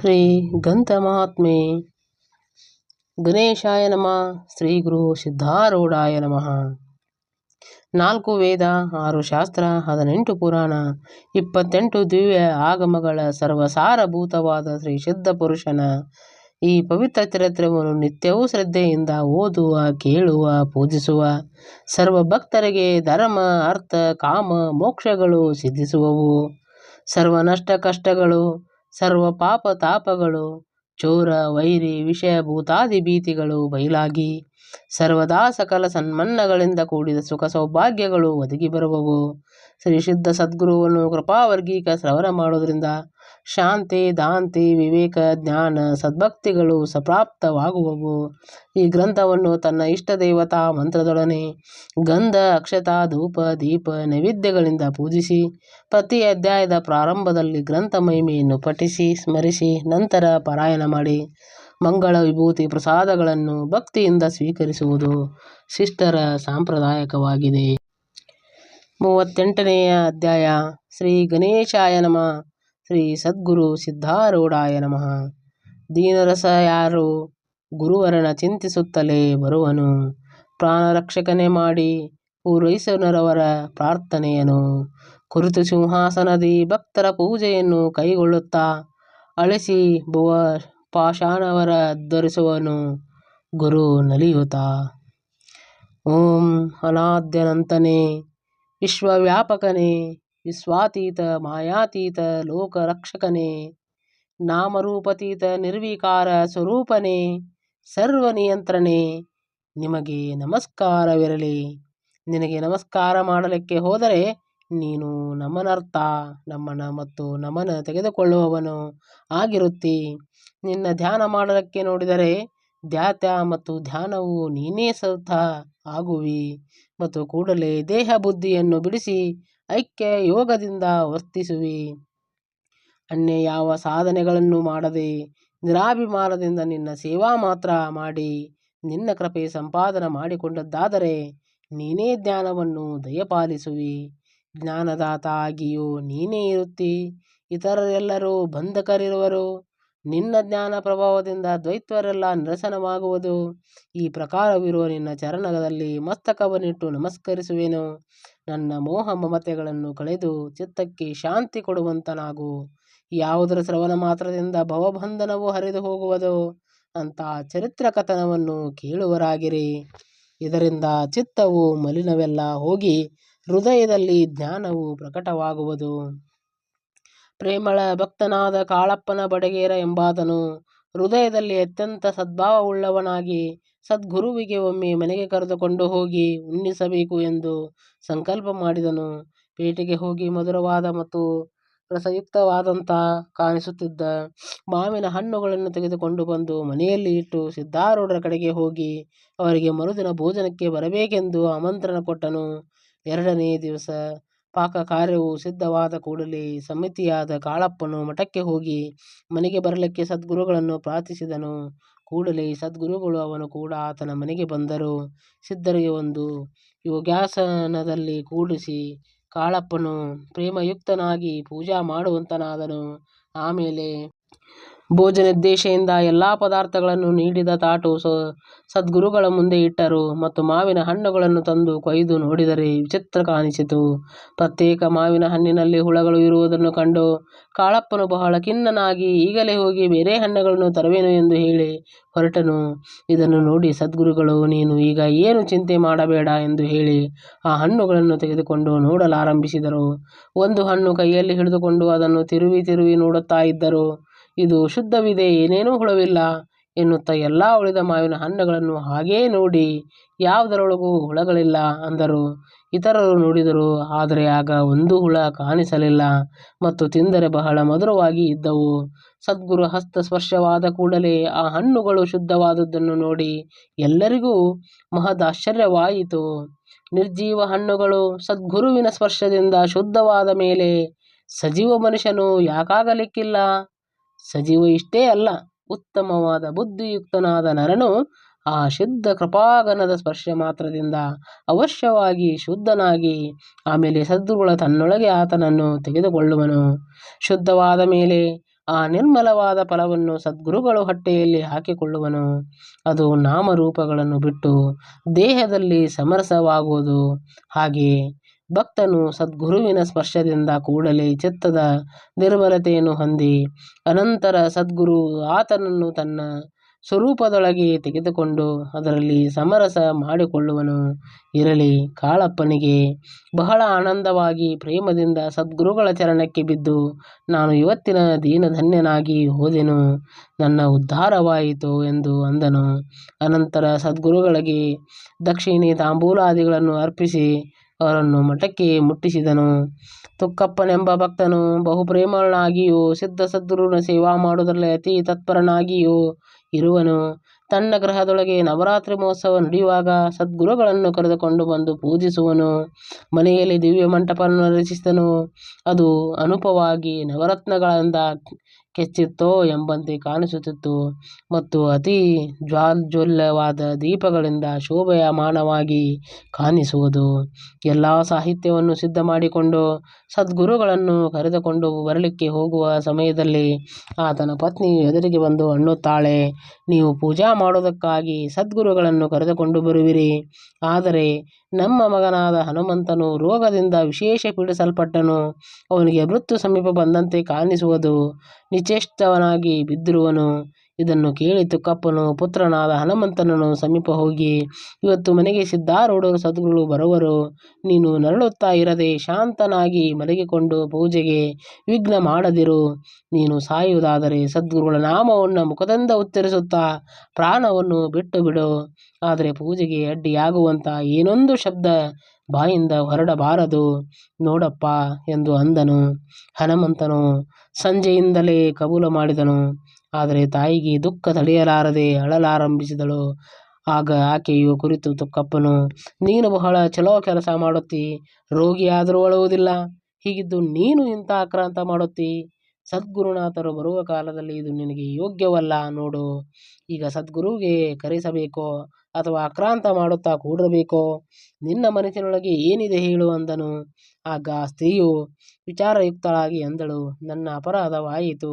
ಶ್ರೀ ಗಂಧ ಮಹಾತ್ಮೆ ಗಣೇಶಾಯ ನಮಃ. ಶ್ರೀ ಗುರು ಸಿದ್ಧಾರೂಢಾಯ ನಮಃ. ನಾಲ್ಕು ವೇದ, ಆರು ಶಾಸ್ತ್ರ, ಹದಿನೆಂಟು ಪುರಾಣ, ಇಪ್ಪತ್ತೆಂಟು ದಿವ್ಯ ಆಗಮಗಳ ಸರ್ವಸಾರಭೂತವಾದ ಶ್ರೀ ಸಿದ್ಧ ಪುರುಷನ. ಈ ಪವಿತ್ರ ಚರಿತ್ರವನ್ನು ನಿತ್ಯವೂ ಶ್ರದ್ಧೆಯಿಂದ ಓದುವ, ಕೇಳುವ, ಪೂಜಿಸುವ ಸರ್ವ ಭಕ್ತರಿಗೆ ಧರ್ಮ, ಅರ್ಥ, ಕಾಮ, ಮೋಕ್ಷಗಳು ಸಿದ್ಧಿಸುವವು. ಸರ್ವ ನಷ್ಟ ಕಷ್ಟಗಳು ಸರ್ವ ಪಾಪ ತಾಪಗಳು, ಚೋರ, ವೈರಿ, ವಿಷಯ ಭೂತಾದಿ ಭೀತಿಗಳು ಬಯಲಾಗಿ, ಸರ್ವದಾ ಸಕಲ ಸನ್ಮನ್ನಗಳಿಂದ ಕೂಡಿದ ಸುಖ ಸೌಭಾಗ್ಯಗಳು ಒದಗಿ ಬರುವವು. ಶ್ರೀ ಸಿದ್ಧ ಸದ್ಗುರುವನ್ನು ಕೃಪಾವರ್ಗೀಕ ಶ್ರವಣ ಮಾಡೋದ್ರಿಂದ ಶಾಂತಿ, ದಾಂತಿ, ವಿವೇಕ, ಜ್ಞಾನ ಸದ್ಭಕ್ತಿಗಳು ಸಪ್ರಾಪ್ತವಾಗುವವು. ಈ ಗ್ರಂಥವನ್ನು ತನ್ನ ಇಷ್ಟ ದೇವತಾ ಮಂತ್ರದೊಡನೆ ಗಂಧ, ಅಕ್ಷತಾ, ಧೂಪ, ದೀಪ, ನೈವೇದ್ಯಗಳಿಂದ ಪೂಜಿಸಿ, ಪ್ರತಿ ಅಧ್ಯಾಯದ ಪ್ರಾರಂಭದಲ್ಲಿ ಗ್ರಂಥ ಮಹಿಮೆಯನ್ನು ಪಠಿಸಿ, ಸ್ಮರಿಸಿ, ನಂತರ ಪಾರಾಯಣ ಮಾಡಿ, ಮಂಗಳ ವಿಭೂತಿ ಪ್ರಸಾದಗಳನ್ನು ಭಕ್ತಿಯಿಂದ ಸ್ವೀಕರಿಸುವುದು ಶಿಷ್ಟರ ಸಾಂಪ್ರದಾಯಕವಾಗಿದೆ. ಮೂವತ್ತೆಂಟನೆಯ ಅಧ್ಯಾಯ ಶ್ರೀ ಗಣೇಶಾಯ ನಮಃ. ಶ್ರೀ ಸದ್ಗುರು ಸಿದ್ಧಾರೂಢಾಯ ನಮಃ. ದೀನರಸ ಯಾರು ಗುರುವರನ ಚಿಂತಿಸುತ್ತಲೇ ಬರುವನು? ಪ್ರಾಣರಕ್ಷಕನೆ ಮಾಡಿ ಪೂರೈಸುವರವರ ಪ್ರಾರ್ಥನೆಯನು. ಕುರಿತು ಸಿಂಹಾಸನದಿ ಭಕ್ತರ ಪೂಜೆಯನ್ನು ಕೈಗೊಳ್ಳುತ್ತಾ ಅಳಿಸಿ ಭುವ ಪಾಷಾಣವರ ಧರಿಸುವನು ಗುರು ನಲಿಯುತ ಓಂ ಅನಾದ್ಯನಂತನೇ, ವಿಶ್ವವ್ಯಾಪಕನೇ ವಿಶ್ವಾತೀತ, ಮಾಯಾತೀತ ಲೋಕರಕ್ಷಕನೇ, ನಾಮರೂಪತೀತ ನಿರ್ವಿಕಾರ ಸ್ವರೂಪನೇ, ಸರ್ವನಿಯಂತ್ರನೇ, ನಿಮಗೆ ನಮಸ್ಕಾರವಿರಲಿ. ನಿನಗೆ ನಮಸ್ಕಾರ ಮಾಡಲಿಕ್ಕೆ ಹೋದರೆ ನೀನು ನಮನರ್ಥ, ನಮ್ಮನ ಮತ್ತು ನಮನ ತೆಗೆದುಕೊಳ್ಳುವವನು ಆಗಿರುತ್ತಿ. ನಿನ್ನ ಧ್ಯಾನ ಮಾಡಲಿಕ್ಕೆ ನೋಡಿದರೆ ಧ್ಯಾತ ಮತ್ತು ಧ್ಯಾನವು ನೀನೇ ಸತ ಆಗುವಿ ಮತ್ತು ಕೂಡಲೇ ದೇಹ ಬುದ್ಧಿಯನ್ನು ಬಿಡಿಸಿ ಐಕ್ಯ ಯೋಗದಿಂದ ವರ್ತಿಸುವಿ. ಅನ್ಯ ಯಾವ ಸಾಧನೆಗಳನ್ನು ಮಾಡದೆ ನಿರಾಭಿಮಾನದಿಂದ ನಿನ್ನ ಸೇವಾ ಮಾತ್ರ ಮಾಡಿ, ನಿನ್ನ ಕೃಪೆ ಸಂಪಾದನೆ ಮಾಡಿಕೊಂಡದ್ದಾದರೆ ನೀನೇ ಜ್ಞಾನವನ್ನು ದಯಪಾಲಿಸುವಿ. ಜ್ಞಾನದಾತ ಆಗಿಯೂ ನೀನೇ ಇರುತ್ತಿ. ಇತರರೆಲ್ಲರೂ ಬಂಧಕರಿರುವರು. ನಿನ್ನ ಜ್ಞಾನ ಪ್ರಭಾವದಿಂದ ದ್ವೈತ್ವರೆಲ್ಲ ನಿರಸನವಾಗುವುದು. ಈ ಪ್ರಕಾರವಿರುವ ನಿನ್ನ ಚರಣದಲ್ಲಿ ಮಸ್ತಕವನ್ನಿಟ್ಟು ನಮಸ್ಕರಿಸುವೆನು. ನನ್ನ ಮೋಹ ಮಮತೆಗಳನ್ನು ಕಳೆದು ಚಿತ್ತಕ್ಕೆ ಶಾಂತಿ ಕೊಡುವಂತನಾಗು. ಯಾವುದರ ಶ್ರವಣ ಮಾತ್ರದಿಂದ ಭವಬಂಧನವು ಹರಿದು ಹೋಗುವುದು? ಅಂತ ಚರಿತ್ರ ಕಥನವನ್ನು ಕೇಳುವರಾಗಿರಿ. ಇದರಿಂದ ಚಿತ್ತವು ಮಲಿನವೆಲ್ಲ ಹೋಗಿ ಹೃದಯದಲ್ಲಿ ಜ್ಞಾನವು ಪ್ರಕಟವಾಗುವುದು. ಪ್ರೇಮಳ ಭಕ್ತನಾದ ಕಾಳಪ್ಪನ ಬಡಗೇರ ಎಂಬಾತನು ಹೃದಯದಲ್ಲಿ ಅತ್ಯಂತ ಸದ್ಭಾವವುಳ್ಳವನಾಗಿ ಸದ್ಗುರುವಿಗೆ ಒಮ್ಮೆ ಮನೆಗೆ ಕರೆದುಕೊಂಡು ಹೋಗಿ ಉಣ್ಣಿಸಬೇಕು ಎಂದು ಸಂಕಲ್ಪ ಮಾಡಿದನು. ಪೇಟೆಗೆ ಹೋಗಿ ಮಧುರವಾದ ಮತ್ತು ರಸಯುಕ್ತವಾದಂಥ ಕಾಣಿಸುತ್ತಿದ್ದ ಮಾವಿನ ಹಣ್ಣುಗಳನ್ನು ತೆಗೆದುಕೊಂಡು ಬಂದು ಮನೆಯಲ್ಲಿ ಇಟ್ಟು ಸಿದ್ಧಾರೂಢರ ಕಡೆಗೆ ಹೋಗಿ ಅವರಿಗೆ ಮರುದಿನ ಭೋಜನಕ್ಕೆ ಬರಬೇಕೆಂದು ಆಮಂತ್ರಣ ಕೊಟ್ಟನು. ಎರಡನೇ ದಿವಸ ಪಾಕ ಕಾರ್ಯವು ಸಿದ್ಧವಾದ ಕೂಡಲೇ ಸಮಿತಿಯಾದ ಕಾಳಪ್ಪನು ಮಠಕ್ಕೆ ಹೋಗಿ ಮನೆಗೆ ಬರಲಿಕ್ಕೆ ಸದ್ಗುರುಗಳನ್ನು ಪ್ರಾರ್ಥಿಸಿದನು. ಕೂಡಲೇ ಸದ್ಗುರುಗಳು ಅವನು ಕೂಡ ಆತನ ಮನೆಗೆ ಬಂದರು. ಸಿದ್ಧರಿಗೆ ಒಂದು, ಯೋಗಾಸನದಲ್ಲಿ ಕೂಡಿಸಿ ಕಾಳಪ್ಪನು ಪ್ರೇಮಯುಕ್ತನಾಗಿ ಪೂಜಾ ಮಾಡುವಂತನಾದನು. ಆಮೇಲೆ ಭೋಜನೋದ್ದೇಶದಿಂದ ಎಲ್ಲ ಪದಾರ್ಥಗಳನ್ನು ನೀಡಿದ ತಾಟು ಸದ್ಗುರುಗಳ ಮುಂದೆ ಇಟ್ಟರು ಮತ್ತು ಮಾವಿನ ಹಣ್ಣುಗಳನ್ನು ತಂದು ಕೊಯ್ದು ನೋಡಿದರೆ ವಿಚಿತ್ರ ಕಾಣಿಸಿತು. ಪ್ರತ್ಯೇಕ ಮಾವಿನ ಹಣ್ಣಿನಲ್ಲಿ ಹುಳಗಳು ಇರುವುದನ್ನು ಕಂಡು ಕಾಳಪ್ಪನು ಬಹಳ ಖಿನ್ನನಾಗಿ, ಈಗಲೇ ಹೋಗಿ ಬೇರೆ ಹಣ್ಣುಗಳನ್ನು ತರುವೆನು ಎಂದು ಹೇಳಿ ಹೊರಟನು. ಇದನ್ನು ನೋಡಿ ಸದ್ಗುರುಗಳು, ನೀನು ಈಗ ಏನು ಚಿಂತೆ ಮಾಡಬೇಡ ಎಂದು ಹೇಳಿ ಆ ಹಣ್ಣುಗಳನ್ನು ತೆಗೆದುಕೊಂಡು ನೋಡಲಾರಂಭಿಸಿದರು. ಒಂದು ಹಣ್ಣು ಕೈಯಲ್ಲಿ ಹಿಡಿದುಕೊಂಡು ಅದನ್ನು ತಿರುವಿ ತಿರುವಿ ನೋಡುತ್ತಾ ಇದ್ದರು. ಇದು ಶುದ್ಧವಿದೆ, ಏನೇನೂ ಹುಳವಿಲ್ಲ ಎನ್ನುತ್ತಾ ಎಲ್ಲ ಉಳಿದ ಮಾವಿನ ಹಣ್ಣುಗಳನ್ನು ಹಾಗೇ ನೋಡಿ, ಯಾವುದರೊಳಗೂ ಹುಳಗಳಿಲ್ಲ ಅಂದರು. ಇತರರು ನೋಡಿದರು, ಆದರೆ ಆಗ ಒಂದು ಹುಳ ಕಾಣಿಸಲಿಲ್ಲ ಮತ್ತು ತಿಂದರೆ ಬಹಳ ಮಧುರವಾಗಿ ಇದ್ದವು. ಸದ್ಗುರು ಹಸ್ತ ಸ್ಪರ್ಶವಾದ ಕೂಡಲೇ ಆ ಹಣ್ಣುಗಳು ಶುದ್ಧವಾದದ್ದನ್ನು ನೋಡಿ ಎಲ್ಲರಿಗೂ ಮಹದಾಶ್ಚರ್ಯವಾಯಿತು ನಿರ್ಜೀವ ಹಣ್ಣುಗಳು ಸದ್ಗುರುವಿನ ಸ್ಪರ್ಶದಿಂದ ಶುದ್ಧವಾದ ಮೇಲೆ ಸಜೀವ ಮನುಷ್ಯನು ಯಾಕಾಗಲಿಕ್ಕಿಲ್ಲ? ಸಜೀವ ಇಷ್ಟೇ ಅಲ್ಲ, ಉತ್ತಮವಾದ ಬುದ್ಧಿಯುಕ್ತನಾದ ನರನು ಆ ಶುದ್ಧ ಕೃಪಾಗನದ ಸ್ಪರ್ಶ ಮಾತ್ರದಿಂದ ಅವಶ್ಯವಾಗಿ ಶುದ್ಧನಾಗಿ ಆಮೇಲೆ ಸದ್ಗುರುಗಳ ತನ್ನೊಳಗೆ ಆತನನ್ನು ತೆಗೆದುಕೊಳ್ಳುವನು. ಶುದ್ಧವಾದ ಮೇಲೆ ಆ ನಿರ್ಮಲವಾದ ಫಲವನ್ನು ಸದ್ಗುರುಗಳು ಹೊಟ್ಟೆಯಲ್ಲಿ ಹಾಕಿಕೊಳ್ಳುವನು. ಅದು ನಾಮರೂಪಗಳನ್ನು ಬಿಟ್ಟು ದೇಹದಲ್ಲಿ ಸಮರಸವಾಗುವುದು. ಹಾಗೆಯೇ ಭಕ್ತನು ಸದ್ಗುರುವಿನ ಸ್ಪರ್ಶದಿಂದ ಕೂಡಲೇ ಚಿತ್ತದ ನಿರ್ಮಲತೆಯನ್ನು ಹೊಂದಿ, ಅನಂತರ ಸದ್ಗುರು ಆತನನ್ನು ತನ್ನ ಸ್ವರೂಪದೊಳಗೆ ತೆಗೆದುಕೊಂಡು ಅದರಲ್ಲಿ ಸಮರಸ ಮಾಡಿಕೊಳ್ಳುವನು. ಇರಲಿ, ಕಾಳಪ್ಪನಿಗೆ ಬಹಳ ಆನಂದವಾಗಿ ಪ್ರೇಮದಿಂದ ಸದ್ಗುರುಗಳ ಚರಣಕ್ಕೆ ಬಿದ್ದು ನಾನು ಇವತ್ತಿನ ದೀನಧನ್ಯನಾಗಿ ಹೋದೆನು. ನನ್ನ ಉದ್ಧಾರವಾಯಿತು ಎಂದು ಅಂದನು. ಅನಂತರ ಸದ್ಗುರುಗಳಿಗೆ ದಕ್ಷಿಣೆ ತಾಂಬೂಲಾದಿಗಳನ್ನು ಅರ್ಪಿಸಿ ಅವರನ್ನು ಮಠಕ್ಕೆ ಮುಟ್ಟಿಸಿದನು. ತುಕ್ಕಪ್ಪನೆಂಬ ಭಕ್ತನು ಬಹುಪ್ರೇಮಳನಾಗಿಯೂ ಸಿದ್ಧ ಸದ್ಗುರುವಿನ ಸೇವಾ ಮಾಡುವುದರಲ್ಲಿ ಅತಿ ತತ್ಪರನಾಗಿಯೂ ಇರುವನು. ತನ್ನ ಗ್ರಹದೊಳಗೆ ನವರಾತ್ರಿ ಮಹೋತ್ಸವ ನಡೆಯುವಾಗ ಸದ್ಗುರುಗಳನ್ನು ಕರೆದುಕೊಂಡು ಬಂದು ಪೂಜಿಸುವನು. ಮನೆಯಲ್ಲಿ ದಿವ್ಯ ಮಂಟಪವನ್ನು ರಚಿಸಿದನು. ಅದು ಅನುಪವಾಗಿ ನವರತ್ನಗಳಿಂದ ಕೆಚ್ಚಿತ್ತೋ ಎಂಬಂತೆ ಕಾಣಿಸುತ್ತಿತ್ತು ಮತ್ತು ಅತಿ ಜ್ವಾಲ್ಜ್ವಲ್ಯವಾದ ದೀಪಗಳಿಂದ ಶೋಭಾಯಮಾನವಾಗಿ ಕಾಣಿಸುವುದು. ಎಲ್ಲ ಸಾಹಿತ್ಯವನ್ನು ಸಿದ್ಧ ಮಾಡಿಕೊಂಡು ಸದ್ಗುರುಗಳನ್ನು ಕರೆದುಕೊಂಡು ಬರಲಿಕ್ಕೆ ಹೋಗುವ ಸಮಯದಲ್ಲಿ ಆತನ ಪತ್ನಿ ಎದುರಿಗೆ ಬಂದು ಅನ್ನುತ್ತಾಳೆ, ನೀವು ಪೂಜಾ ಮಾಡುವುದಕ್ಕಾಗಿ ಸದ್ಗುರುಗಳನ್ನು ಕರೆದುಕೊಂಡು ಬರುವಿರಿ. ಆದರೆ ನಮ್ಮ ಮಗನಾದ ಹನುಮಂತನು ರೋಗದಿಂದ ವಿಶೇಷ ಪೀಡಿಸಲ್ಪಟ್ಟನು. ಅವನಿಗೆ ಮೃತ್ಯು ಸಮೀಪ ಬಂದಂತೆ ಕಾಣಿಸುವುದು ನಿಚೇಷ್ಟವನಾಗಿ ಬಿದ್ದಿರುವನು. ಇದನ್ನು ಕೇಳಿ ತುಕ್ಕಪ್ಪನು ಪುತ್ರನಾದ ಹನುಮಂತನನ್ನು ಸಮೀಪ ಹೋಗಿ, ಇವತ್ತು ಮನೆಗೆ ಸಿದ್ಧಾರೂಢರು ಸದ್ಗುರುಗಳು ಬರುವರು. ನೀನು ನರಳುತ್ತಾ ಇರದೆ ಶಾಂತನಾಗಿ ಮಲಗಿಕೊಂಡು ಪೂಜೆಗೆ ವಿಘ್ನ ಮಾಡದಿರು. ನೀನು ಸಾಯುವುದಾದರೆ ಸದ್ಗುರುಗಳ ನಾಮವನ್ನು ಮುಖದಿಂದ ಉತ್ತರಿಸುತ್ತಾ ಪ್ರಾಣವನ್ನು ಬಿಟ್ಟು ಬಿಡು ಆದರೆ ಪೂಜೆಗೆ ಅಡ್ಡಿಯಾಗುವಂಥ ಏನೊಂದು ಶಬ್ದ ಬಾಯಿಂದ ಹೊರಡಬಾರದು. ನೋಡಪ್ಪ ಎಂದು ಅಂದನು. ಹನುಮಂತನು ಸಂಜೆಯಿಂದಲೇ ಕಬೂಲು ಮಾಡಿದನು. ಆದರೆ ತಾಯಿಗೆ ದುಃಖ ತಡೆಯಲಾರದೆ ಅಳಲಾರಂಭಿಸಿದಳು. ಆಗ ಆಕೆಯು ಕುರಿತು ತುಕ್ಕಪ್ಪನು ನೀನು ಬಹಳ ಚಲೋ ಕೆಲಸ ಮಾಡುತ್ತಿ, ರೋಗಿಯಾದರೂ ಅಳುವುದಿಲ್ಲ. ಹೀಗಿದ್ದು ನೀನು ಇಂಥ ಆಕ್ರಾಂತ ಮಾಡುತ್ತಿ? ಸದ್ಗುರುನಾಥರು ಬರುವ ಕಾಲದಲ್ಲಿ ಇದು ನಿನಗೆ ಯೋಗ್ಯವಲ್ಲ ನೋಡು. ಈಗ ಸದ್ಗುರುವಿಗೆ ಕರೆಸಬೇಕೋ. ಅಥವಾ ಆಕ್ರಾಂತ ಮಾಡುತ್ತಾ ಕೂಡಿರಬೇಕೋ ನಿನ್ನ ಮನಸ್ಸಿನೊಳಗೆ ಏನಿದೆ ಹೇಳು ಅಂದನು. ಆಗ ಸ್ತ್ರೀಯು ವಿಚಾರಯುಕ್ತಳಾಗಿ ಅಂದಳು. ನನ್ನ ಅಪರಾಧವಾಯಿತು.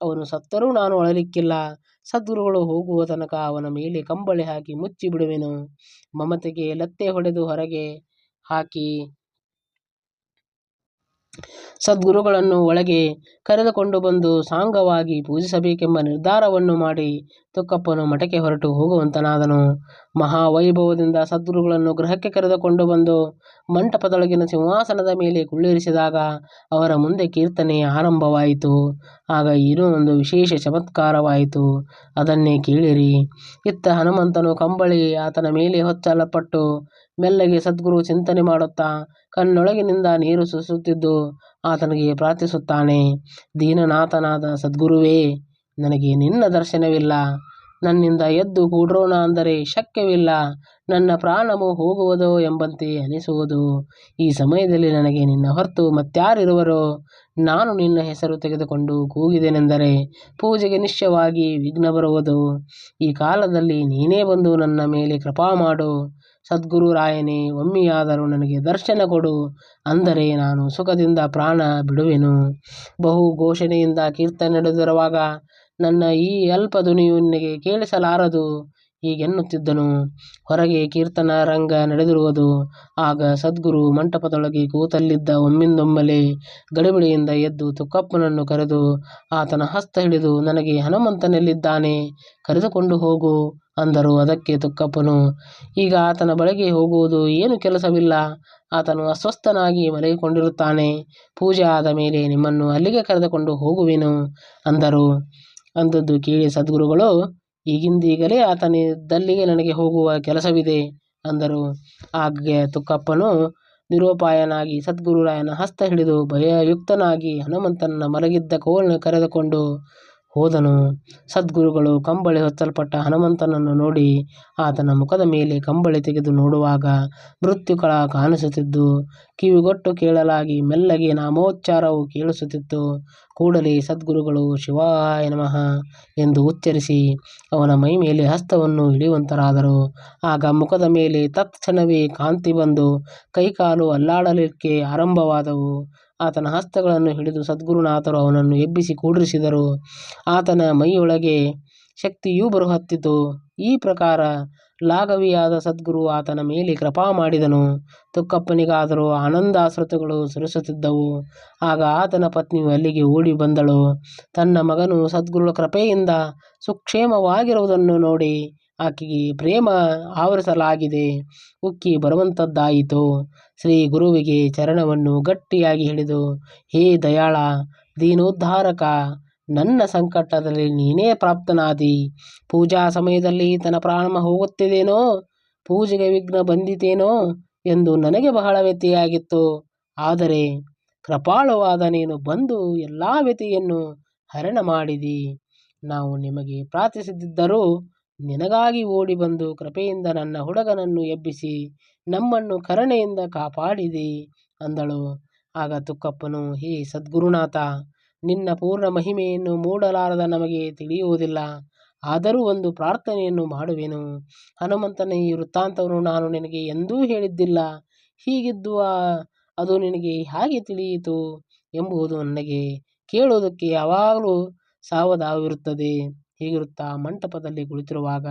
ಅವನು ಸತ್ತರೂ ನಾನು ಅಳಲಿಕ್ಕಿಲ್ಲ. ಸದ್ಗುರುಗಳು ಹೋಗುವ ತನಕ ಅವನ ಮೇಲೆ ಕಂಬಳಿ ಹಾಕಿ ಮುಚ್ಚಿ ಬಿಡುವೆನು. ಮಮತೆಗೆ ಲತ್ತೆ ಹೊಡೆದು ಹೊರಗೆ ಹಾಕಿ ಸದ್ಗುರುಗಳನ್ನು ಒಳಗೆ ಕರೆದುಕೊಂಡು ಬಂದು ಸಾಂಗವಾಗಿ ಪೂಜಿಸಬೇಕೆಂಬ ನಿರ್ಧಾರವನ್ನು ಮಾಡಿ ತುಕ್ಕಪ್ಪನು ಮಠಕ್ಕೆ ಹೊರಟು ಹೋಗುವಂತನಾದನು. ಮಹಾವೈಭವದಿಂದ ಸದ್ಗುರುಗಳನ್ನು ಗೃಹಕ್ಕೆ ಕರೆದುಕೊಂಡು ಬಂದು ಮಂಟಪದೊಳಗಿನ ಸಿಂಹಾಸನದ ಮೇಲೆ ಕುಳ್ಳಿರಿಸಿದಾಗ ಅವರ ಮುಂದೆ ಕೀರ್ತನೆ ಆರಂಭವಾಯಿತು. ಆಗ ಏನೋ ಒಂದು ವಿಶೇಷ ಚಮತ್ಕಾರವಾಯಿತು. ಅದನ್ನೇ ಕೇಳಿರಿ. ಇತ್ತ ಹನುಮಂತನು ಕಂಬಳಿ ಆತನ ಮೇಲೆ ಹೊಚ್ಚಲಪಟ್ಟು ಮೆಲ್ಲಗೆ ಸದ್ಗುರು ಚಿಂತನೆ ಮಾಡುತ್ತಾ ಕಣ್ಣೊಳಗಿನಿಂದ ನೀರು ಸುಸುತ್ತಿದ್ದು ಆತನಿಗೆ ಪ್ರಾರ್ಥಿಸುತ್ತಾನೆ. ದೀನನಾಥನಾದ ಸದ್ಗುರುವೇ, ನನಗೆ ನಿನ್ನ ದರ್ಶನವಿಲ್ಲ. ನನ್ನಿಂದ ಎದ್ದು ಕೂಡ್ರೋಣ ಅಂದರೆ ಶಕ್ಯವಿಲ್ಲ. ನನ್ನ ಪ್ರಾಣವು ಹೋಗುವುದೋ ಎಂಬಂತೆ ಅನಿಸುವುದು. ಈ ಸಮಯದಲ್ಲಿ ನನಗೆ ನಿನ್ನ ಹೊರತು ಮತ್ಯಾರಿರುವರೋ ನಾನು ನಿನ್ನ ಹೆಸರು ತೆಗೆದುಕೊಂಡು ಕೂಗಿದೆನೆಂದರೆ ಪೂಜೆಗೆ ನಿಶ್ಚಯವಾಗಿ ವಿಘ್ನ ಬರುವುದು. ಈ ಕಾಲದಲ್ಲಿ ನೀನೇ ಬಂದು ನನ್ನ ಮೇಲೆ ಕೃಪಾ ಮಾಡು. ಸದ್ಗುರು ರಾಯನೇ, ಒಮ್ಮೆಯಾದರೂ ನನಗೆ ದರ್ಶನ ಕೊಡು. ಅಂದರೆ ನಾನು ಸುಖದಿಂದ ಪ್ರಾಣ ಬಿಡುವೆನು. ಬಹು ಘೋಷಣೆಯಿಂದ ಕೀರ್ತನೆ ನಡೆದಿರುವಾಗ ನನ್ನ ಈ ಅಲ್ಪ ನಿನಗೆ ಕೇಳಿಸಲಾರದು. ಹೀಗೆನ್ನುತ್ತಿದ್ದನು ಹೊರಗೆ ಕೀರ್ತನ ರಂಗ ನಡೆದಿರುವುದು. ಆಗ ಸದ್ಗುರು ಮಂಟಪದೊಳಗೆ ಕೂತಲ್ಲಿದ್ದ ಒಮ್ಮಿಂದೊಮ್ಮೆಲೆ ಗಡಿಬಿಡಿಯಿಂದ ಎದ್ದು ತುಕ್ಕಪ್ಪನನ್ನು ಕರೆದು, ಆತನ ಹಸ್ತ ಹಿಡಿದು ನನಗೆ ಹನುಮಂತನಲ್ಲಿದ್ದಾನೆ? ಕರೆದುಕೊಂಡು ಹೋಗು ಅಂದರು ಅದಕ್ಕೆ ತುಕ್ಕಪ್ಪನು. ಈಗ ಆತನ ಬಳಿಗೆ ಹೋಗುವುದು ಏನು ಕೆಲಸವಿಲ್ಲ. ಆತನು ಅಸ್ವಸ್ಥನಾಗಿ ಮಲಗಿಕೊಂಡಿರುತ್ತಾನೆ. ಪೂಜೆ ಆದ ಮೇಲೆ ನಿಮ್ಮನ್ನು ಅಲ್ಲಿಗೆ ಕರೆದುಕೊಂಡು ಹೋಗುವೆನು ಅಂದರು. ಅಂದದ್ದು ಕೇಳಿ ಸದ್ಗುರುಗಳು, ಈಗಿಂದೀಗಲೇ ಆತನಿದ್ದಲ್ಲಿಗೆ ನನಗೆ ಹೋಗುವ ಕೆಲಸವಿದೆ ಅಂದರು. ಆಗ ತುಕ್ಕಪ್ಪನು ನಿರೋಪಾಯನಾಗಿ ಸದ್ಗುರುರಾಯನ ಹಸ್ತ ಹಿಡಿದು ಭಯಯುಕ್ತನಾಗಿ ಹನುಮಂತನ ಮಲಗಿದ್ದ ಕೋಲನ್ನು ಕರೆದುಕೊಂಡು ಹೋದನು. ಸದ್ಗುರುಗಳು ಕಂಬಳಿ ಹೊತ್ತಲ್ಪಟ್ಟ ಹನುಮಂತನನ್ನು ನೋಡಿ ಆತನ ಮುಖದ ಮೇಲೆ ಕಂಬಳಿ ತೆಗೆದು ನೋಡುವಾಗ ಮೃತ್ಯುಕಳ ಕಾಣಿಸುತ್ತಿದ್ದು, ಕಿವಿಗೊಟ್ಟು ಕೇಳಲಾಗಿ ಮೆಲ್ಲಗೆ ನಾಮೋಚ್ಚಾರವು ಕೇಳಿಸುತ್ತಿತ್ತು. ಕೂಡಲೇ ಸದ್ಗುರುಗಳು ಶಿವಾಯ ನಮಃ ಎಂದು ಉಚ್ಚರಿಸಿ ಅವನ ಮೈ ಮೇಲೆ ಹಸ್ತವನ್ನು ಇಳಿಯುವಂತರಾದರು. ಆಗ ಮುಖದ ಮೇಲೆ ತತ್ಕ್ಷಣವೇ ಕಾಂತಿ ಬಂದು ಕೈಕಾಲು ಅಲ್ಲಾಡಲಿಕ್ಕೆ ಆರಂಭವಾದವು. ಆತನ ಹಸ್ತಗಳನ್ನು ಹಿಡಿದು ಸದ್ಗುರುನಾಥರು ಅವನನ್ನು ಎಬ್ಬಿಸಿ ಕೂಡಿರಿಸಿದರು ಆತನ ಮೈಯೊಳಗೆ ಶಕ್ತಿಯೂ ಬರುಹತ್ತಿತು. ಈ ಪ್ರಕಾರ ಲಾಘವಿಯಾದ ಸದ್ಗುರು ಆತನ ಮೇಲೆ ಕೃಪಾ ಮಾಡಿದನು. ತುಕ್ಕಪ್ಪನಿಗಾದರೂ ಆನಂದಾಶ್ರುಗಳು ಸುರಿಸುತ್ತಿದ್ದವು. ಆಗ ಆತನ ಪತ್ನಿಯು ಅಲ್ಲಿಗೆ ಓಡಿ ಬಂದಳು. ತನ್ನ ಮಗನು ಸದ್ಗುರುಗಳ ಕೃಪೆಯಿಂದ ಸುಕ್ಷೇಮವಾಗಿರುವುದನ್ನು ನೋಡಿ ಆಕೆಗೆ ಪ್ರೇಮ ಆವರಿಸಲಾಗಿದೆ ಉಕ್ಕಿ ಬರುವಂಥದ್ದಾಯಿತು ಶ್ರೀ ಗುರುವಿಗೆ ಚರಣವನ್ನು ಗಟ್ಟಿಯಾಗಿ ಹಿಡಿದು, ಹೇ ದಯಾಳ, ದೀನೋದ್ಧಾರಕ, ನನ್ನ ಸಂಕಟದಲ್ಲಿ ನೀನೇ ಪ್ರಾಪ್ತನಾದಿ. ಪೂಜಾ ಸಮಯದಲ್ಲಿ ಈತನ ಪ್ರಾಣ ಹೋಗುತ್ತಿದೇನೋ ಪೂಜೆಗೆ ವಿಘ್ನ ಬಂದಿತೇನೋ ಎಂದು ನನಗೆ ಬಹಳ ವ್ಯತಿಯಾಗಿತ್ತು ಆದರೆ ಕೃಪಾಳುವಾದ ನೀನು ಬಂದು ಎಲ್ಲಾ ವ್ಯತಿಯನ್ನು ಹರಣ ಮಾಡಿದಿ. ನಾವು ನಿಮಗೆ ಪ್ರಾರ್ಥಿಸದಿದ್ದರೂ ನಿನಗಾಗಿ ಓಡಿ ಬಂದು ಕೃಪೆಯಿಂದ ನನ್ನ ಹುಡುಗನನ್ನು ಎಬ್ಬಿಸಿ ನಮ್ಮನ್ನು ಕರುಣೆಯಿಂದ ಕಾಪಾಡಿದಿ ಅಂದಳು. ಆಗ ತುಕ್ಕಪ್ಪನು, ಹೇ ಸದ್ಗುರುನಾಥ, ನಿನ್ನ ಪೂರ್ಣ ಮಹಿಮೆಯನ್ನು ಮೂಡಲಾರದ ನಮಗೆ ತಿಳಿಯುವುದಿಲ್ಲ. ಆದರೂ ಒಂದು ಪ್ರಾರ್ಥನೆಯನ್ನು ಮಾಡುವೆನು. ಹನುಮಂತನ, ಈ ವೃತ್ತಾಂತವನ್ನು ನಾನು ನಿನಗೆ ಎಂದೂ ಹೇಳಿದ್ದಿಲ್ಲ. ಹೀಗಿದ್ದು ಅದು ನಿನಗೆ ಹೇಗೆ ತಿಳಿಯಿತು ಎಂಬುದು ನನಗೆ ಕೇಳುವುದಕ್ಕೆ ಯಾವಾಗಲೂ ಸಾವಧಾನವಿರುತ್ತದೆ. ಹೀಗಿರುತ್ತಾ ಮಂಟಪದಲ್ಲಿ ಕುಳಿತಿರುವಾಗ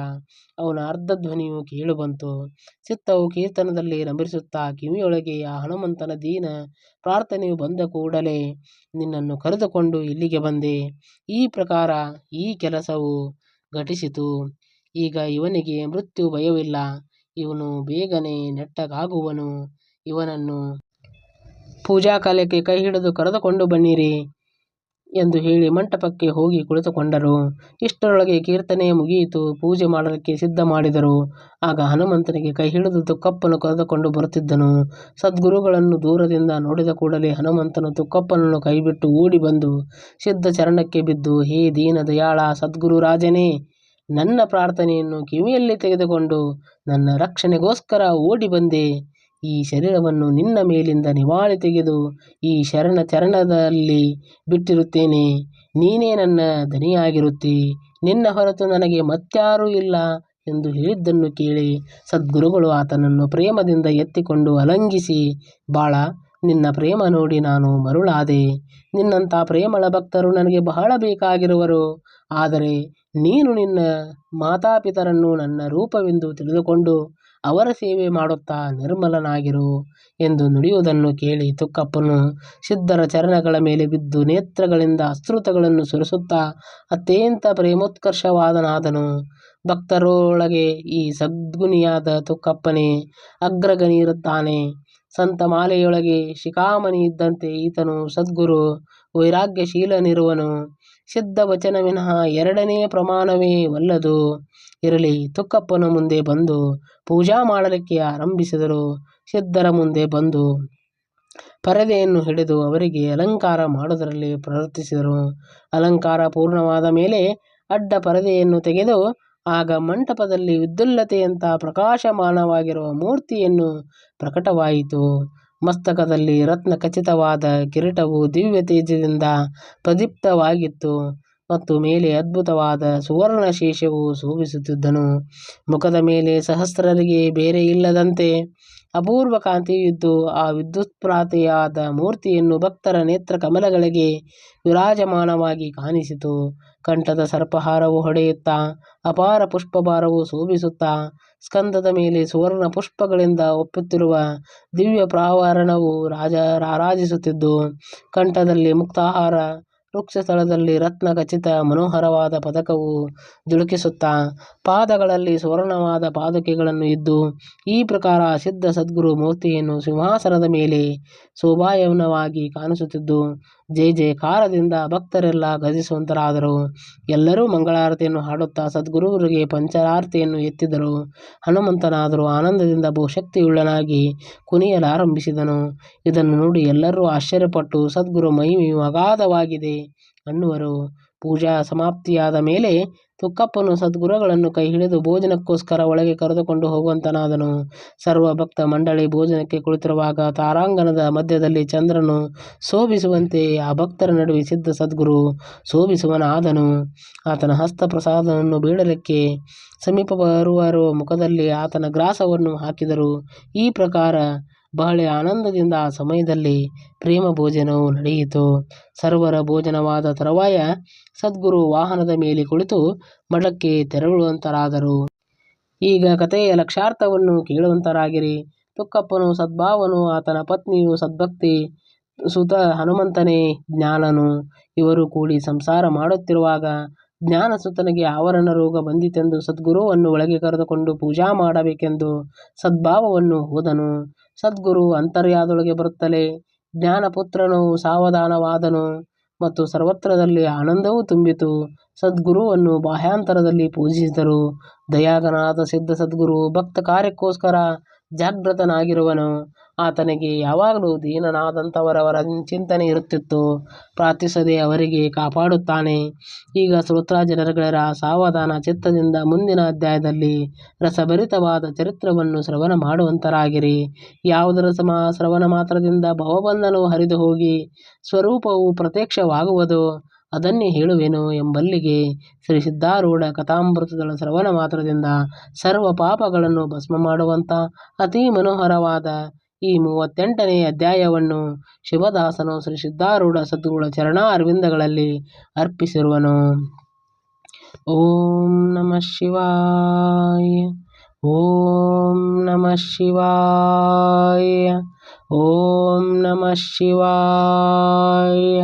ಅವನ ಅರ್ಧಧ್ವನಿಯು ಕೇಳಿಬಂತು. ಚಿತ್ತವು ಕೀರ್ತನದಲ್ಲಿ ರಮಿಸುತ್ತಾ ಕಿವಿಯೊಳಗೆ ಆ ಹನುಮಂತನ ದೀನ ಪ್ರಾರ್ಥನೆಯು ಬಂದ ಕೂಡಲೇ ನಿನ್ನನ್ನು ಕರೆದುಕೊಂಡು ಇಲ್ಲಿಗೆ ಬಂದೆ. ಈ ಪ್ರಕಾರ ಈ ಕೆಲಸವು ಘಟಿಸಿತು. ಈಗ ಇವನಿಗೆ ಮೃತ್ಯು ಭಯವಿಲ್ಲ. ಇವನು ಬೇಗನೆ ನೆಟ್ಟಗಾಗುವನು. ಇವನನ್ನು ಪೂಜಾ ಕಾಲಕ್ಕೆ ಕೈ ಹಿಡಿದು ಕರೆದುಕೊಂಡು ಬನ್ನಿರಿ ಎಂದು ಹೇಳಿ ಮಂಟಪಕ್ಕೆ ಹೋಗಿ ಕುಳಿತುಕೊಂಡರು. ಇಷ್ಟರೊಳಗೆ ಕೀರ್ತನೆ ಮುಗಿಯಿತು. ಪೂಜೆ ಮಾಡಲಿಕ್ಕೆ ಸಿದ್ಧ ಮಾಡಿದರು. ಆಗ ಹನುಮಂತನಿಗೆ ಕೈ ಹಿಡಿದು ತುಕ್ಕಪ್ಪನು ಕರೆದುಕೊಂಡು ಬರುತ್ತಿದ್ದನು. ಸದ್ಗುರುಗಳನ್ನು ದೂರದಿಂದ ನೋಡಿದ ಕೂಡಲೇ ಹನುಮಂತನು ತುಕ್ಕಪ್ಪನನ್ನು ಕೈಬಿಟ್ಟು ಓಡಿ ಬಂದು ಸಿದ್ಧ ಚರಣಕ್ಕೆ ಬಿದ್ದು, ಹೇ ದೀನ ದಯಾಳ ಸದ್ಗುರುರಾಜನೇ, ನನ್ನ ಪ್ರಾರ್ಥನೆಯನ್ನು ಕಿವಿಯಲ್ಲಿ ತೆಗೆದುಕೊಂಡು ನನ್ನ ರಕ್ಷಣೆಗೋಸ್ಕರ ಓಡಿ ಬಂದೆ. ಈ ಶರೀರವನ್ನು ನಿನ್ನ ಮೇಲಿಂದ ನಿವಾಳಿ ತೆಗೆದು ಈ ಶರಣ ಚರಣದಲ್ಲಿ ಬಿಟ್ಟಿರುತ್ತೇನೆ. ನೀನೇ ನನ್ನ ಧನಿಯಾಗಿರುತ್ತಿ ನಿನ್ನ ಹೊರತು ನನಗೆ ಮತ್ಯಾರೂ ಇಲ್ಲ ಎಂದು ಹೇಳಿದ್ದನ್ನು ಕೇಳಿ ಸದ್ಗುರುಗಳು ಆತನನ್ನು ಪ್ರೇಮದಿಂದ ಎತ್ತಿಕೊಂಡು ಅಲಂಗಿಸಿ ಬಾಳ, ನಿನ್ನ ಪ್ರೇಮ ನೋಡಿ ನಾನು ಮರುಳಾದೆ. ನಿನ್ನಂಥ ಪ್ರೇಮಳ ಭಕ್ತರು ನನಗೆ ಬಹಳ ಬೇಕಾಗಿರುವರು. ಆದರೆ ನೀನು ನಿನ್ನ ಮಾತಾಪಿತರನ್ನು ನನ್ನ ರೂಪವೆಂದು ತಿಳಿದುಕೊಂಡು ಅವರ ಸೇವೆ ಮಾಡುತ್ತಾ ನಿರ್ಮಲನಾಗಿರು ಎಂದು ನುಡಿಯುವುದನ್ನು ಕೇಳಿ ತುಕ್ಕಪ್ಪನು ಸಿದ್ಧರ ಚರಣಗಳ ಮೇಲೆ ಬಿದ್ದು ನೇತ್ರಗಳಿಂದ ಅಶ್ರುತಗಳನ್ನು ಸುರಿಸುತ್ತಾ ಅತ್ಯಂತ ಪ್ರೇಮೋತ್ಕರ್ಷವಾದನಾದನು. ಭಕ್ತರೊಳಗೆ ಈ ಸದ್ಗುಣಿಯಾದ ತುಕ್ಕಪ್ಪನೇ ಸಂತ ಮಾಲೆಯೊಳಗೆ ಶಿಖಾಮಣಿ ಇದ್ದಂತೆ ಈತನು ಸದ್ಗುರು, ವೈರಾಗ್ಯಶೀಲನಿರುವನು. ಸಿದ್ಧವಚನ ವಿನಃ ಎರಡನೆಯ ಪ್ರಮಾಣವೇ ವಲ್ಲದು. ಇರಲಿ, ತುಕ್ಕಪ್ಪನ ಮುಂದೆ ಬಂದು ಪೂಜಾ ಮಾಡಲಿಕ್ಕೆ ಆರಂಭಿಸಿದರು. ಸಿದ್ಧರ ಮುಂದೆ ಬಂದು ಪರದೆಯನ್ನು ಹಿಡಿದು ಅವರಿಗೆ ಅಲಂಕಾರ ಮಾಡುವುದರಲ್ಲಿ ಪ್ರವರ್ತಿಸಿದರು ಅಲಂಕಾರ ಪೂರ್ಣವಾದ ಮೇಲೆ ಅಡ್ಡ ಪರದೆಯನ್ನು ತೆಗೆದು ಆಗ ಮಂಟಪದಲ್ಲಿ ವಿದ್ಯುಲ್ಲತೆಯಂಥ ಪ್ರಕಾಶಮಾನವಾಗಿರುವ ಮೂರ್ತಿಯನ್ನು ಪ್ರಕಟವಾಯಿತು. ಮಸ್ತಕದಲ್ಲಿ ರತ್ನಖಚಿತವಾದ ಕಿರೀಟವು ದಿವ್ಯ ತೇಜದಿಂದ ಪ್ರದೀಪ್ತವಾಗಿತ್ತು ಮತ್ತು ಮೇಲೆ ಅದ್ಭುತವಾದ ಸುವರ್ಣ ಶೇಷವು ಶೋಭಿಸುತ್ತಿದ್ದನು. ಮುಖದ ಮೇಲೆ ಸಹಸ್ರರಿಗೆ ಬೇರೆ ಇಲ್ಲದಂತೆ ಅಪೂರ್ವ ಕಾಂತಿಯಿದ್ದು, ಆ ವಿದ್ಯುತ್ಪ್ರಾತೆಯಾದ ಮೂರ್ತಿಯನ್ನು ಭಕ್ತರ ನೇತ್ರ ಕಮಲಗಳಿಗೆ ವಿರಾಜಮಾನವಾಗಿ ಕಾಣಿಸಿತು. ಕಂಠದ ಸರ್ಪಹಾರವು ಹೊಡೆಯುತ್ತಾ, ಅಪಾರ ಪುಷ್ಪಭಾರವು ಶೋಭಿಸುತ್ತಾ ಸ್ಕಂಧದ ಮೇಲೆ ಸುವರ್ಣ ಪುಷ್ಪಗಳಿಂದ ಒಪ್ಪುತ್ತಿರುವ ದಿವ್ಯ ಪ್ರಾಕಾರವು ರಾಜ ರಾರಾಜಿಸುತ್ತಿದ್ದು, ಕಂಠದಲ್ಲಿ ಮುಕ್ತಾಹಾರ, ವೃಕ್ಷಸ್ಥಳದಲ್ಲಿ ರತ್ನ ಖಚಿತ ಮನೋಹರವಾದ ಪದಕವು ಝಳಕಿಸುತ್ತಾ ಪಾದಗಳಲ್ಲಿ ಸುವರ್ಣವಾದ ಪಾದುಕೆಗಳನ್ನು ಇದ್ದು ಈ ಪ್ರಕಾರ ಸಿದ್ಧ ಸದ್ಗುರು ಮೂರ್ತಿಯನ್ನು ಸಿಂಹಾಸನದ ಮೇಲೆ ಶೋಭಾಯಮಾನವಾಗಿ ಕಾಣಿಸುತ್ತಿದ್ದು ಜಯಜಯಕಾರದಿಂದ ಭಕ್ತರೆಲ್ಲ ಗಜಿಸುವಂತರಾದರು ಎಲ್ಲರೂ ಮಂಗಳಾರತಿಯನ್ನು ಹಾಡುತ್ತಾ ಸದ್ಗುರುವರಿಗೆ ಪಂಚಾರತಿಯನ್ನು ಎತ್ತಿದರು. ಹನುಮಂತನಾದರೂ ಆನಂದದಿಂದ ಬಹುಶಕ್ತಿಯುಳ್ಳನಾಗಿ ಕುಣಿಯಲಾರಂಭಿಸಿದನು. ಇದನ್ನು ನೋಡಿ ಎಲ್ಲರೂ ಆಶ್ಚರ್ಯಪಟ್ಟು, ಸದ್ಗುರು ಮಹಿಮೆಯು ಅಗಾಧವಾಗಿದೆ ಅನ್ನುವರು. ಪೂಜಾ ಸಮಾಪ್ತಿಯಾದ ಮೇಲೆ ತುಕ್ಕಪ್ಪನು ಸದ್ಗುರುಗಳನ್ನು ಕೈ ಹಿಡಿದು ಭೋಜನಕ್ಕೋಸ್ಕರ ಒಳಗೆ ಕರೆದುಕೊಂಡು ಹೋಗುವಂತನಾದನು ಸರ್ವ ಭಕ್ತ ಮಂಡಳಿ ಭೋಜನಕ್ಕೆ ಕುಳಿತಿರುವಾಗ ತಾರಾಂಗಣದ ಮಧ್ಯದಲ್ಲಿ ಚಂದ್ರನು ಶೋಭಿಸುವಂತೆ ಆ ಭಕ್ತರ ನಡುವೆ ಸಿದ್ಧ ಸದ್ಗುರು ಶೋಭಿಸುವನಾದನು ಆತನ ಹಸ್ತ ಪ್ರಸಾದವನ್ನು ಬೀಳಲಿಕ್ಕೆ ಸಮೀಪ ಬರುವ ಮುಖದಲ್ಲಿ ಆತನ ಗ್ರಾಸವನ್ನು ಹಾಕಿದರು. ಈ ಪ್ರಕಾರ ಬಹಳ ಆನಂದದಿಂದ ಆ ಸಮಯದಲ್ಲಿ ಪ್ರೇಮ ಭೋಜನವು ನಡೆಯಿತು. ಸರ್ವರ ಭೋಜನವಾದ ತರುವಾಯ ಸದ್ಗುರು ವಾಹನದ ಮೇಲೆ ಕುಳಿತು ಮಠಕ್ಕೆ ತೆರಳುವಂತರಾದರು. ಈಗ ಕಥೆಯ ಲಕ್ಷ್ಯಾರ್ಥವನ್ನು ಕೇಳುವಂತರಾಗಿರಿ. ತುಕ್ಕಪ್ಪನು ಸದ್ಭಾವನು, ಆತನ ಪತ್ನಿಯು ಸದ್ಭಕ್ತಿ, ಸುತ ಹನುಮಂತನೇ ಜ್ಞಾನನು ಇವರು ಕೂಡಿ ಸಂಸಾರ ಮಾಡುತ್ತಿರುವಾಗ ಜ್ಞಾನಸುತನಿಗೆ ಆವರಣ ರೋಗ ಬಂದಿತೆಂದು ಸದ್ಗುರುವನ್ನು ಒಳಗೆ ಕರೆದುಕೊಂಡು ಪೂಜಾ ಮಾಡಬೇಕೆಂದು ಸದ್ಭಾವವನ್ನು ಹೋದನು. ಸದ್ಗುರು ಅಂತರ್ಯಾದೊಳಗೆ ಬರುತ್ತಲೇ ಜ್ಞಾನಪುತ್ರನು ಸಾವಧಾನವಾದನು ಮತ್ತು ಸರ್ವತ್ರದಲ್ಲಿ ಆನಂದವು ತುಂಬಿತು. ಸದ್ಗುರುವನ್ನು ಬಾಹ್ಯಾಂತರದಲ್ಲಿ ಪೂಜಿಸಿದರು. ದಯಾಗನಾದ ಸಿದ್ಧ ಸದ್ಗುರು ಭಕ್ತ ಕಾರ್ಯಕ್ಕೋಸ್ಕರ ಜಾಗೃತನಾಗಿರುವನು. ಆತನಿಗೆ ಯಾವಾಗಲೂ ದೀನನಾದಂಥವರವರ ಚಿಂತನೆ ಇರುತ್ತಿತ್ತು. ಪ್ರಾರ್ಥಿಸದೆ ಅವರಿಗೆ ಕಾಪಾಡುತ್ತಾನೆ. ಈಗ ಶ್ರೋತೃ ಜನರೆಲ್ಲರ ಸಾವಧಾನ ಚಿತ್ತದಿಂದ ಮುಂದಿನ ಅಧ್ಯಾಯದಲ್ಲಿ ರಸಭರಿತವಾದ ಚರಿತ್ರವನ್ನು ಶ್ರವಣ ಮಾಡುವಂತರಾಗಿರಿ. ಯಾವುದರ ಶ್ರವಣ ಮಾತ್ರದಿಂದ ಭವಬಂಧನವು ಹರಿದು ಹೋಗಿ ಸ್ವರೂಪವು ಪ್ರತ್ಯಕ್ಷವಾಗುವುದೋ ಅದನ್ನೇ ಹೇಳುವೆನು ಎಂಬಲ್ಲಿಗೆ ಶ್ರೀ ಸಿದ್ಧಾರೂಢ ಕಥಾಮೃತಗಳ ಶ್ರವಣ ಮಾತ್ರದಿಂದ ಸರ್ವ ಪಾಪಗಳನ್ನು ಭಸ್ಮ ಮಾಡುವಂಥ ಅತೀ ಮನೋಹರವಾದ ಈ ಮೂವತ್ತೆಂಟನೇ ಅಧ್ಯಾಯವನ್ನು ಶಿವದಾಸನು ಶ್ರೀ ಸಿದ್ಧಾರೂಢ ಸತ್ಗುಳ ಚರಣ ಅರವಿಂದಗಳಲ್ಲಿ ಅರ್ಪಿಸಿರುವನು. ಓಂ ನಮಃ ಶಿವಾಯ. ಓಂ ನಮಃ ಶಿವಾಯ. ಓಂ ನಮಃ ಶಿವಾಯ.